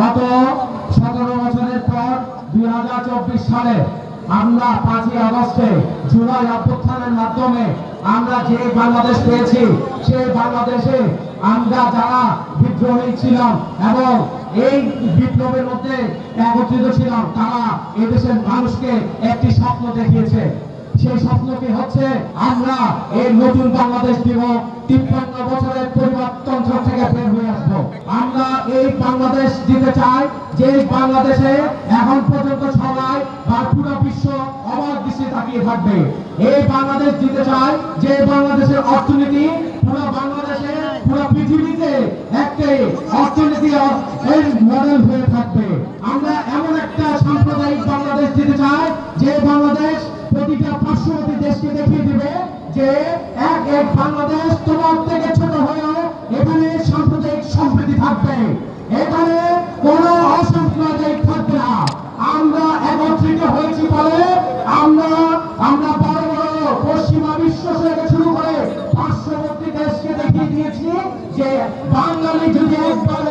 গত সতেরো বছরের পর দুই হাজার চব্বিশ সালে আমরা পাঁচই আগস্টে জুলাই অভ্যুত্থানের মাধ্যমে আমরা যে বাংলাদেশ পেয়েছি, সেই বাংলাদেশে আমরা যারা বিদ্রোহী ছিলাম এবং এই বিপ্লবের মধ্যে একত্রিত ছিলাম, তারা এদেশের মানুষকে একটি স্বপ্ন দেখিয়েছে। সেই স্বপ্নটি হচ্ছে আমরা এই নতুন বাংলাদেশ দিব তিপ্পান্ন বছরের পরিবর্তন্ত্র থেকে বের হয়ে আসব। বাংলাদেশ দিতে চাই যে বাংলাদেশে এখন পর্যন্ত সবাই বা পুরো বিশ্ব অবাক দৃষ্টি তাকিয়ে থাকবে। এই বাংলাদেশ দিতে চাই যে বাংলাদেশের অর্থনীতি পুরো বাংলাদেশে, পুরো পৃথিবীতে একটি অর্থনীতি মডেল হয়ে থাকবে। আমরা এমন একটা সাম্প্রদায়িক বাংলাদেশ দিতে চাই, যে বাংলাদেশ প্রতিটা পার্শ্ববর্তী দেশকে দেখিয়ে দিবে যে এক এক বাংলাদেশ তোমার সাম্প্রদায়িক সম্প্রীতি থাকবে। এখানে কোনো অসাম্প্রদায়িক থাকবে না। আমরা একত্রিত হয়েছি বলে আমরা আমরা বড় বড় পশ্চিমা বিশ্ব থেকে শুরু করে পার্শ্ববর্তী দেশকে দেখিয়ে দিয়েছি যে বাঙালি যদি একবার